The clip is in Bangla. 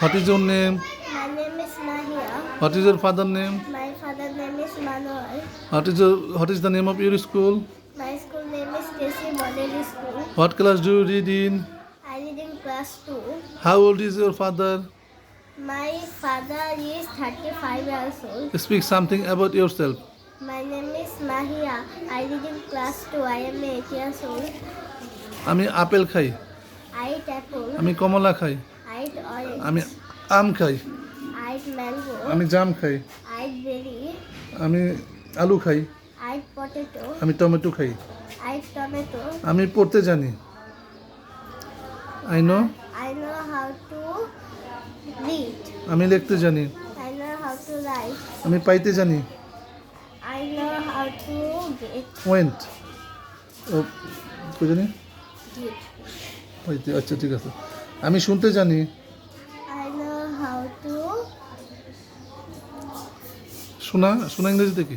What is your name? My name is Mahia. What is your father name? My father name is Manuel. What is your what is the name of your school? My school name is Casey Model School. What class do you read in? I read in class 2. How old is your father? My father is 35 years old. Speak something about yourself. My name is Mahia. I read in class 2. I am 8 years old. আমি আপেল খাই I eat apple. আমি কমলা খাই. আমি আম খাই। আমি জাম খাই। আমি আলু খাই। আমি টমেটো খাই। আমি পড়তে জানি। আই নো আমি লিখতে জানি। আমি পাইতে জানি। জানি আচ্ছা ঠিক আছে। আমি শুনতে জানি। শোনা শোনা ইংরেজিতে কি?